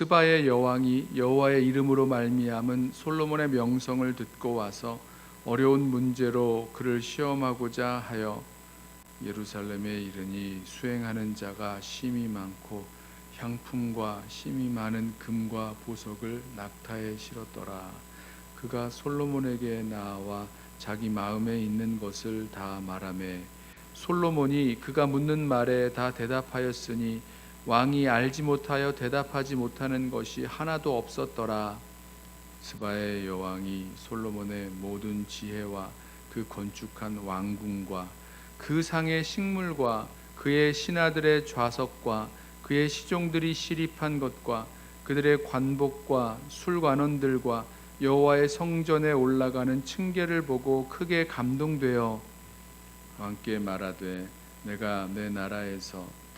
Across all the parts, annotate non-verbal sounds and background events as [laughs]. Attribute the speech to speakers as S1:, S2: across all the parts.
S1: 스바의 여왕이 여호와의 이름으로 말미암은 솔로몬의 명성을 듣고 와서 어려운 문제로 그를 시험하고자 하여 예루살렘에 이르니 수행하는 자가 심히 많고 향품과 심히 많은 금과 보석을 낙타에 실었더라. 그가 솔로몬에게 나와 자기 마음에 있는 것을 다 말하매 솔로몬이 그가 묻는 말에 다 대답하였으니 왕이 알지 못하여 대답하지 못하는 것이 하나도 없었더라. 스바의 여왕이 솔로몬의 모든 지혜와 그 건축한 왕궁과 그 상의 식물과 그의 신하들의 좌석과 그의 시종들이 시립한 것과 그들의 관복과 술관원들과 여호와의 성전에 올라가는 층계를 보고 크게 감동되어 왕께 말하되 내가 내 나라에서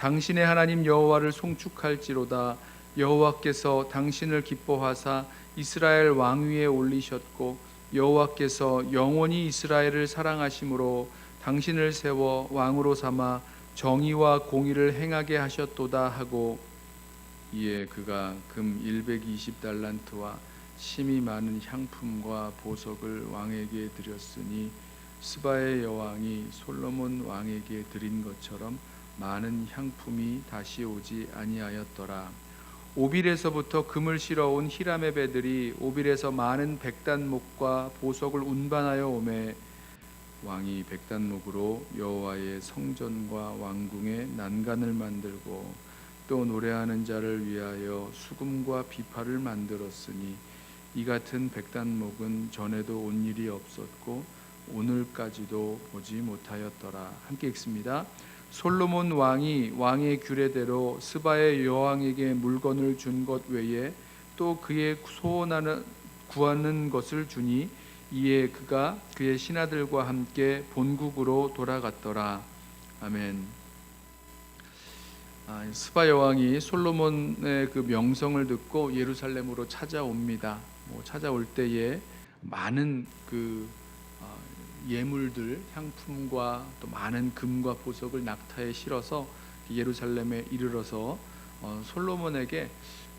S1: 당신의 하나님 여호와를 송축할지로다. 여호와께서 당신을 기뻐하사 이스라엘 왕 위에 올리셨고 여호와께서 영원히 이스라엘을 사랑하심으로 당신을 세워 왕으로 삼아 정의와 공의를 행하게 하셨도다 하고 이에 그가 금 120달란트와 심이 많은 향품과 보석을 왕에게 드렸으니 스바의 여왕이 솔로몬 왕에게 드린 것처럼 많은 향품이 다시 오지 아니하였더라. 오빌에서부터 금을 실어온 히람의 배들이 오빌에서 많은 백단목과 보석을 운반하여 오매 왕이 백단목으로 여호와의 성전과 왕궁에 난간을 만들고 또 노래하는 자를 위하여 수금과 비파를 만들었으니 이 같은 백단목은 전에도 온 일이 없었고 오늘까지도 보지 못하였더라. 함께 읽습니다. 솔로몬 왕이 왕의 규례대로 스바의 여왕에게 물건을 준 것 외에 또 그의 소원하는 구하는 것을 주니 이에 그가 그의 신하들과 함께 본국으로 돌아갔더라. 아멘. 아, 스바 여왕이 솔로몬의 그 명성을 듣고 예루살렘으로 찾아옵니다. 뭐 찾아올 때에 많은 그 어, 예물들, 향품과 또 많은 금과 보석을 낙타에 실어서 예루살렘에 이르러서 어, 솔로몬에게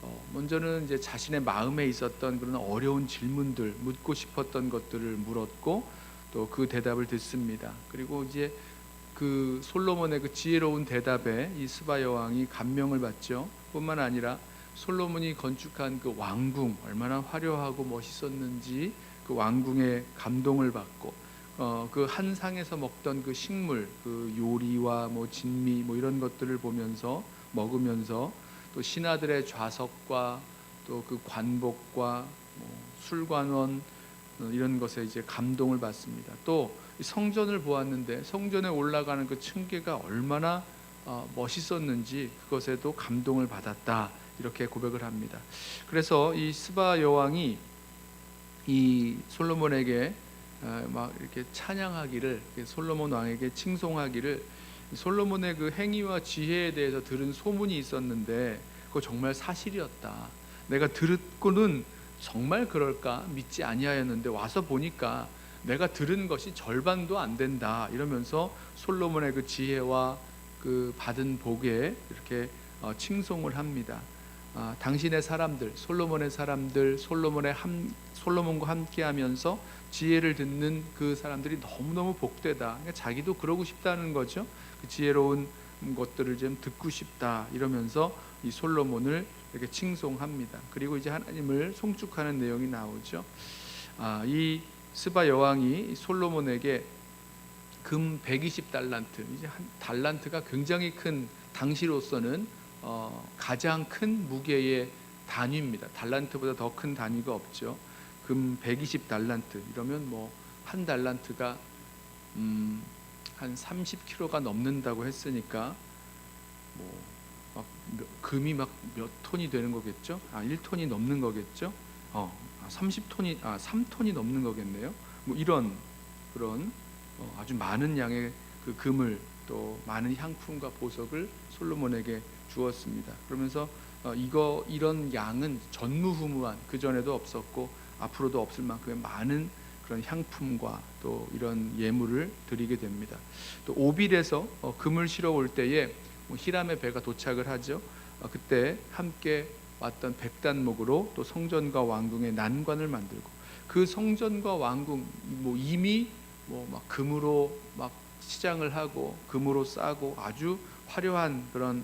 S1: 어, 먼저는 이제 자신의 마음에 있었던 그런 어려운 질문들, 묻고 싶었던 것들을 물었고 또 그 대답을 듣습니다. 그리고 이제 그 솔로몬의 그 지혜로운 대답에 이 스바 여왕이 감명을 받죠. 뿐만 아니라 솔로몬이 건축한 그 왕궁 얼마나 화려하고 멋있었는지 그 왕궁에 감동을 받고 어, 그 한상에서 먹던 그 식물, 그 요리와 뭐 진미 뭐 이런 것들을 보면서 먹으면서 또 신하들의 좌석과 또 그 관복과 뭐 술관원 어, 이런 것에 이제 감동을 받습니다. 또이 성전을 보았는데 성전에 올라가는 그 층계가 얼마나 어, 멋있었는지 그것에도 감동을 받았다 이렇게 고백을 합니다. 그래서 이 스바 여왕이 이 솔로몬에게 어, 막 이렇게 찬양하기를 솔로몬 왕에게 칭송하기를 솔로몬의 그 행위와 지혜에 대해서 들은 소문이 있었는데 그거 정말 사실이었다. 내가 듣고는 정말 그럴까 믿지 아니하였는데 와서 보니까 내가 들은 것이 절반도 안 된다 이러면서 솔로몬의 그 지혜와 그 받은 복에 이렇게 어, 칭송을 합니다. 아, 당신의 사람들, 솔로몬의 사람들, 솔로몬의 함, 솔로몬과 함께하면서 지혜를 듣는 그 사람들이 너무 너무 복되다. 그러니까 자기도 그러고 싶다는 거죠. 그 지혜로운 것들을 좀 듣고 싶다 이러면서 이 솔로몬을 이렇게 칭송합니다. 그리고 이제 하나님을 송축하는 내용이 나오죠. 아, 이 스바 여왕이 솔로몬에게 금 120 달란트 이제 한 달란트가 굉장히 큰 당시로서는 어, 가장 큰 무게의 단위입니다. 달란트보다 더 큰 단위가 없죠. 금 120 달란트 이러면 뭐 한 달란트가 음, 한 30kg가 넘는다고 했으니까 뭐막 몇- 금이 막 몇 톤이 되는 거겠죠? 아, 1톤이 넘는 거겠죠? 어, 30톤이 아, 3톤이 넘는 거겠네요. 뭐 이런 그런 어, 아주 많은 양의 그 금을 또 많은 향품과 보석을 솔로몬에게 주었습니다. 그러면서 어, 이거 이런 양은 전무후무한 그 전에도 없었고 앞으로도 없을 만큼의 많은 그런 향품과 또 이런 예물을 드리게 됩니다. 또 오빌에서 어, 금을 실어 올 때에 뭐 히람의 배가 도착을 하죠. 어, 그때 함께 왔던 백단목으로 또 성전과 왕궁의 난관을 만들고 그 성전과 왕궁 뭐 이미 뭐 막 금으로 막 시장을 하고 금으로 싸고 아주 화려한 그런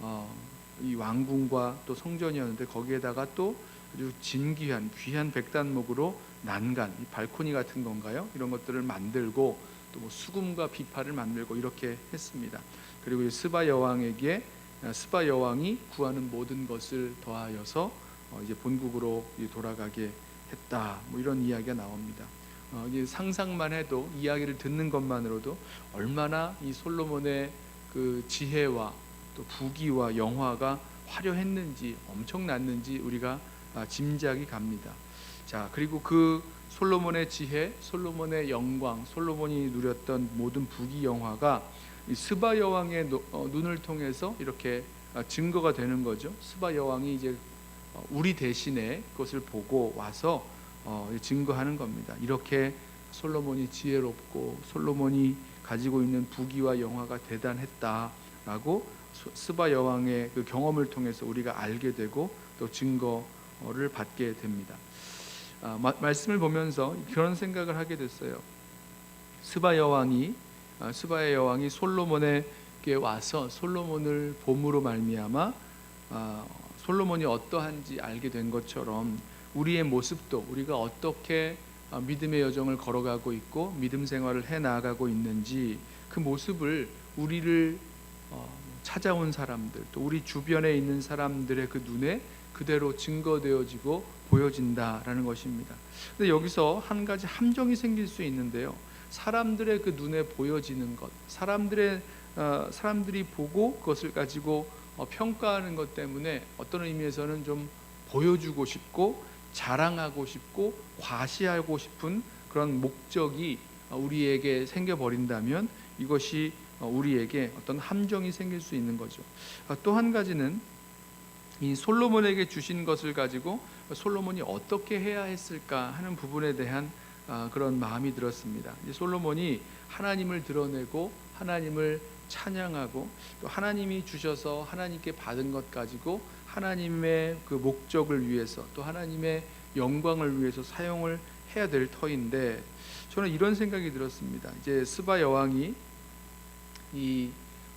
S1: 어, 이 왕궁과 또 성전이었는데 거기에다가 또 아주 진귀한 귀한 백단목으로 난간, 이 발코니 같은 건가요? 이런 것들을 만들고 또 뭐 수금과 비파를 만들고 이렇게 했습니다. 그리고 이 스바 여왕에게 아, 스바 여왕이 구하는 모든 것을 더하여서 어, 이제 본국으로 돌아가게 했다. 뭐 이런 이야기가 나옵니다. 어, 상상만 해도 이야기를 듣는 것만으로도 얼마나 이 솔로몬의 그 지혜와 또 부귀와 영화가 화려했는지 엄청났는지 우리가 아, 짐작이 갑니다. 자 그리고 그 솔로몬의 지혜, 솔로몬의 영광, 솔로몬이 누렸던 모든 부귀 영화가 이 스바 여왕의 노- 어, 눈을 통해서 이렇게 아, 증거가 되는 거죠. 스바 여왕이 이제 어, 우리 대신에 그것을 보고 와서 어, 증거하는 겁니다. 이렇게 솔로몬이 지혜롭고 솔로몬이 가지고 있는 부귀와 영화가 대단했다라고 소- 스바 여왕의 그 경험을 통해서 우리가 알게 되고 또 증거를 받게 됩니다. 아, 마- 말씀을 보면서 그런 생각을 하게 됐어요. 스바 여왕이 아, 스바의 여왕이 솔로몬에게 와서 솔로몬을 봄으로 말미암아 아, 솔로몬이 어떠한지 알게 된 것처럼 우리의 모습도 우리가 어떻게 아, 믿음의 여정을 걸어가고 있고 믿음 생활을 해 나가고 있는지 그 모습을 우리를 어, 찾아온 사람들 또 우리 주변에 있는 사람들의 그 눈에 그대로 증거되어지고 보여진다라는 것입니다. 근데 여기서 한 가지 함정이 생길 수 있는데요. 사람들의 그 눈에 보여지는 것, 사람들의 어, 사람들이 보고 그것을 가지고 어, 평가하는 것 때문에 어떤 의미에서는 좀 보여주고 싶고 자랑하고 싶고 과시하고 싶은 그런 목적이 어, 우리에게 생겨 버린다면 이것이 어, 우리에게 어떤 함정이 생길 수 있는 거죠. 또 한 가지는 이 솔로몬에게 주신 것을 가지고 솔로몬이 어떻게 해야 했을까 하는 부분에 대한 아, 그런 마음이 들었습니다. 이 솔로몬이 하나님을 드러내고 하나님을 찬양하고 또 하나님이 주셔서 하나님께 받은 것 가지고 하나님의 그 목적을 위해서 또 하나님의 영광을 위해서 사용을 해야 될 터인데 저는 이런 생각이 들었습니다. 이제 스바 여왕이 이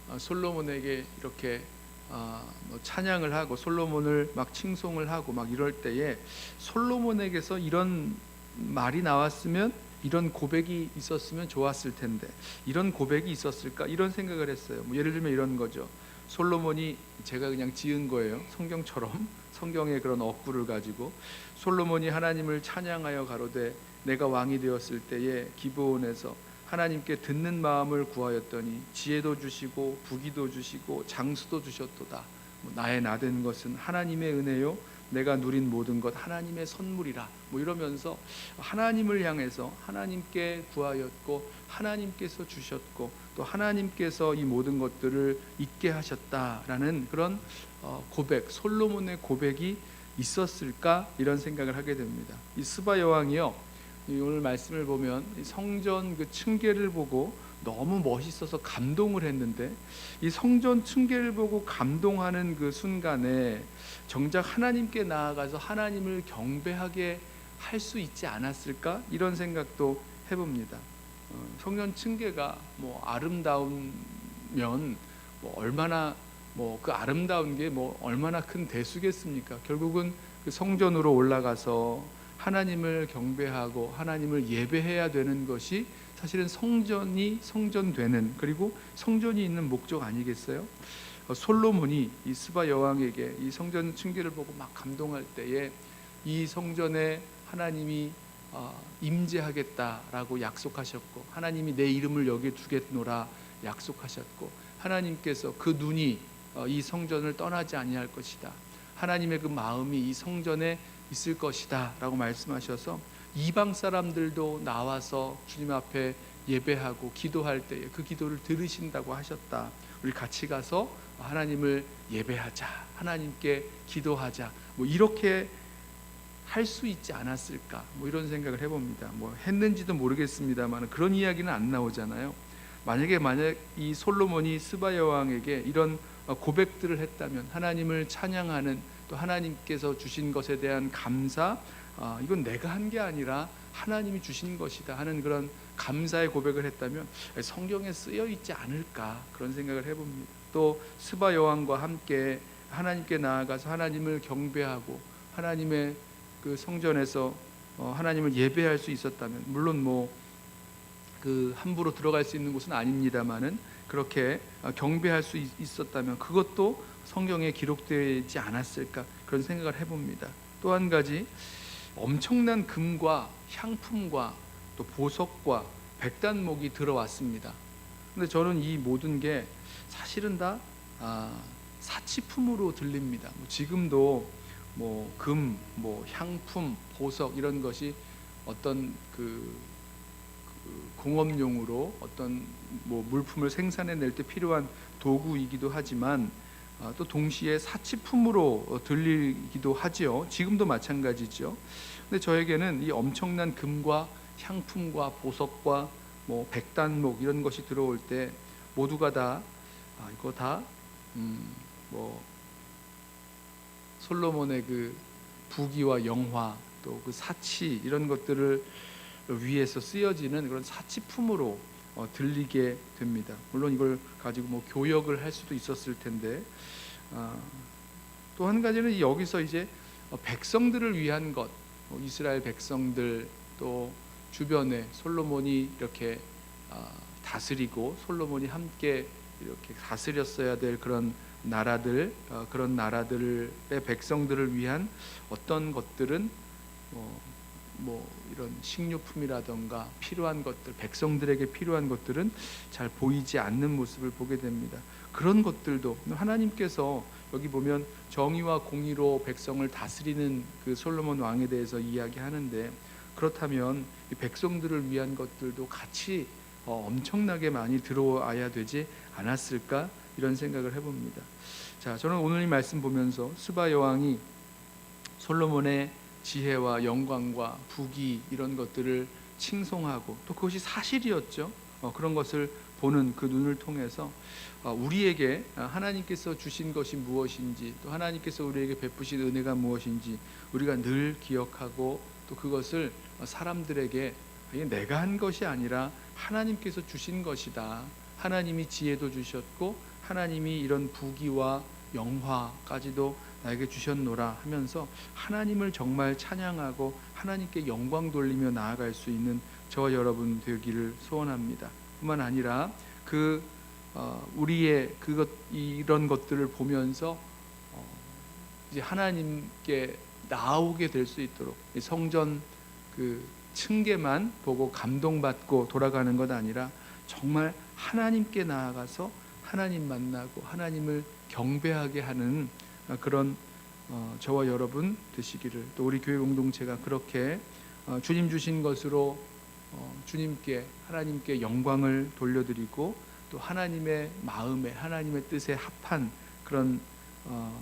S1: 어, 솔로몬에게 이렇게 아, 뭐 찬양을 하고 솔로몬을 막 칭송을 하고 막 이럴 때에 솔로몬에게서 이런 말이 나왔으면 이런 고백이 있었으면 좋았을 텐데 이런 고백이 있었을까 이런 생각을 했어요. 뭐 예를 들면 이런 거죠. 솔로몬이 제가 그냥 지은 거예요. 성경처럼 [laughs] 성경의 그런 어구를 가지고 솔로몬이 하나님을 찬양하여 가로되 내가 왕이 되었을 때에 기브온에서 하나님께 듣는 마음을 구하였더니 지혜도 주시고 부기도 주시고 장수도 주셨도다. 뭐 나의 나된 것은 하나님의 은혜요. 내가 누린 모든 것 하나님의 선물이라. 뭐 이러면서 하나님을 향해서 하나님께 구하였고 하나님께서 주셨고 또 하나님께서 이 모든 것들을 있게 하셨다라는 그런 어, 고백, 솔로몬의 고백이 있었을까 이런 생각을 하게 됩니다. 이 스바 여왕이요. 이 오늘 말씀을 보면 이 성전 그 층계를 보고 너무 멋있어서 감동을 했는데 이 성전 층계를 보고 감동하는 그 순간에 정작 하나님께 나아가서 하나님을 경배하게 할 수 있지 않았을까 이런 생각도 해봅니다. 어, 성전 층계가 뭐 아름다우면 뭐 얼마나 뭐 그 아름다운 게 뭐 얼마나 큰 대수겠습니까? 결국은 그 성전으로 올라가서 하나님을 경배하고 하나님을 예배해야 되는 것이 사실은 성전이 성전되는 그리고 성전이 있는 목적 아니겠어요? 어, 솔로몬이 이 스바 여왕에게 이 성전 층계를 보고 막 감동할 때에 이 성전에 하나님이 어, 임재하겠다라고 약속하셨고 하나님이 내 이름을 여기 두겠노라 약속하셨고 하나님께서 그 눈이 어, 이 성전을 떠나지 아니할 것이다. 하나님의 그 마음이 이 성전에 있을 것이다 라고 말씀하셔서 이방 사람들도 나와서 주님 앞에 예배하고 기도할 때에 그 기도를 들으신다고 하셨다. 우리 같이 가서 하나님을 예배하자. 하나님께 기도하자. 뭐 이렇게 할 수 있지 않았을까? 뭐 이런 생각을 해봅니다. 뭐 했는지도 모르겠습니다만 그런 이야기는 안 나오잖아요. 만약에 만약 이 솔로몬이 스바 여왕에게 이런 어, 고백들을 했다면 하나님을 찬양하는 또 하나님께서 주신 것에 대한 감사 아, 이건 내가 한 게 아니라 하나님이 주신 것이다 하는 그런 감사의 고백을 했다면 성경에 쓰여 있지 않을까 그런 생각을 해봅니다. 또 스바 여왕과 함께 하나님께 나아가서 하나님을 경배하고 하나님의 그 성전에서 어, 하나님을 예배할 수 있었다면 물론 뭐 그 함부로 들어갈 수 있는 곳은 아닙니다만은 그렇게 어, 경배할 수 있- 있었다면 그것도 성경에 기록되지 않았을까 그런 생각을 해봅니다. 또 한 가지 엄청난 금과 향품과 또 보석과 백단목이 들어왔습니다. 근데 저는 이 모든 게 사실은 다 아, 사치품으로 들립니다. 뭐 지금도 뭐 금, 뭐 향품, 보석 이런 것이 어떤 그, 그 공업용으로 어떤 뭐 물품을 생산해낼 때 필요한 도구이기도 하지만 아, 또 동시에 사치품으로 어, 들리기도 하지요. 지금도 마찬가지죠. 근데 저에게는 이 엄청난 금과 향품과 보석과 뭐 백단목 이런 것이 들어올 때 모두가 다 아, 이거 다 음, 뭐 솔로몬의 그 부귀와 영화 또 그 사치 이런 것들을 위해서 쓰여지는 그런 사치품으로 어, 들리게 됩니다. 물론 이걸 가지고 뭐 교역을 할 수도 있었을 텐데 아, 또한 가지는 여기서 이제 어, 백성들을 위한 것, 어, 이스라엘 백성들 또 주변에 솔로몬이 이렇게 아, 다스리고 솔로몬이 함께 이렇게 다스렸어야 될 그런 나라들 어, 그런 나라들의 백성들을 위한 어떤 것들은 뭐, 뭐 이런 식료품이라던가 필요한 것들 백성들에게 필요한 것들은 잘 보이지 않는 모습을 보게 됩니다. 그런 것들도 하나님께서 여기 보면 정의와 공의로 백성을 다스리는 그 솔로몬 왕에 대해서 이야기하는데 그렇다면 이 백성들을 위한 것들도 같이 어, 엄청나게 많이 들어와야 되지 않았을까 이런 생각을 해봅니다. 자, 저는 오늘 이 말씀 보면서 스바 여왕이 솔로몬의 지혜와 영광과 부귀 이런 것들을 칭송하고 또 그것이 사실이었죠. 어, 그런 것을 보는 그 눈을 통해서 어, 우리에게 어, 하나님께서 주신 것이 무엇인지 또 하나님께서 우리에게 베푸신 은혜가 무엇인지 우리가 늘 기억하고 또 그것을 어, 사람들에게 내가 한 것이 아니라 하나님께서 주신 것이다. 하나님이 지혜도 주셨고 하나님이 이런 부귀와 영화까지도 나에게 주셨노라 하면서 하나님을 정말 찬양하고 하나님께 영광 돌리며 나아갈 수 있는 저와 여러분 되기를 소원합니다. 뿐만 아니라 그 어, 우리의 그것 이런 것들을 보면서 어, 이제 하나님께 나오게 될 수 있도록 이 성전 그 층계만 보고 감동받고 돌아가는 것 아니라 정말 하나님께 나아가서 하나님 만나고 하나님을 경배하게 하는 어, 그런 어, 저와 여러분 되시기를 또 우리 교회 공동체가 그렇게 어, 주님 주신 것으로 어, 주님께 하나님께 영광을 돌려드리고 또 하나님의 마음에 하나님의 뜻에 합한 그런 어,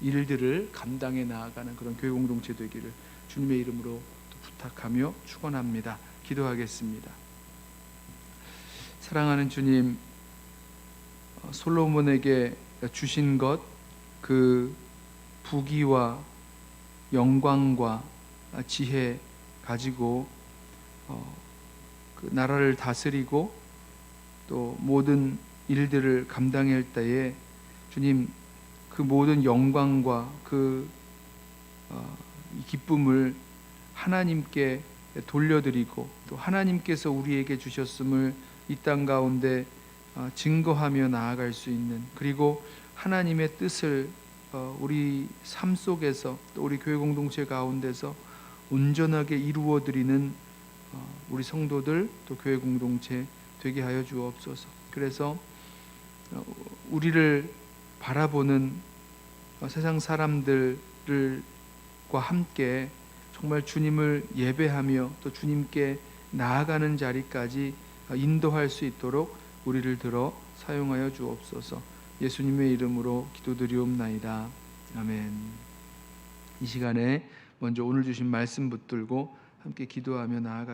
S1: 일들을 감당해 나아가는 그런 교회 공동체 되기를 주님의 이름으로 또 부탁하며 축원합니다. 기도하겠습니다. 사랑하는 주님, 어, 솔로몬에게 주신 것 그 부귀와 영광과 지혜 가지고 어, 그 나라를 다스리고 또 모든 일들을 감당할 때에 주님 그 모든 영광과 그 어, 이 기쁨을 하나님께 돌려드리고 또 하나님께서 우리에게 주셨음을 이 땅 가운데 어, 증거하며 나아갈 수 있는 그리고 하나님의 뜻을 어, 우리 삶 속에서 또 우리 교회 공동체 가운데서 온전하게 이루어 드리는 어, 우리 성도들 또 교회 공동체 되게 하여 주옵소서. 그래서 어, 우리를 바라보는 어, 세상 사람들과 함께 정말 주님을 예배하며 또 주님께 나아가는 자리까지 어, 인도할 수 있도록 우리를 들어 사용하여 주옵소서. 예수님의 이름으로 기도드리옵나이다. 아멘. 이 시간에 먼저 오늘 주신 말씀 붙들고 함께 기도하며 나아가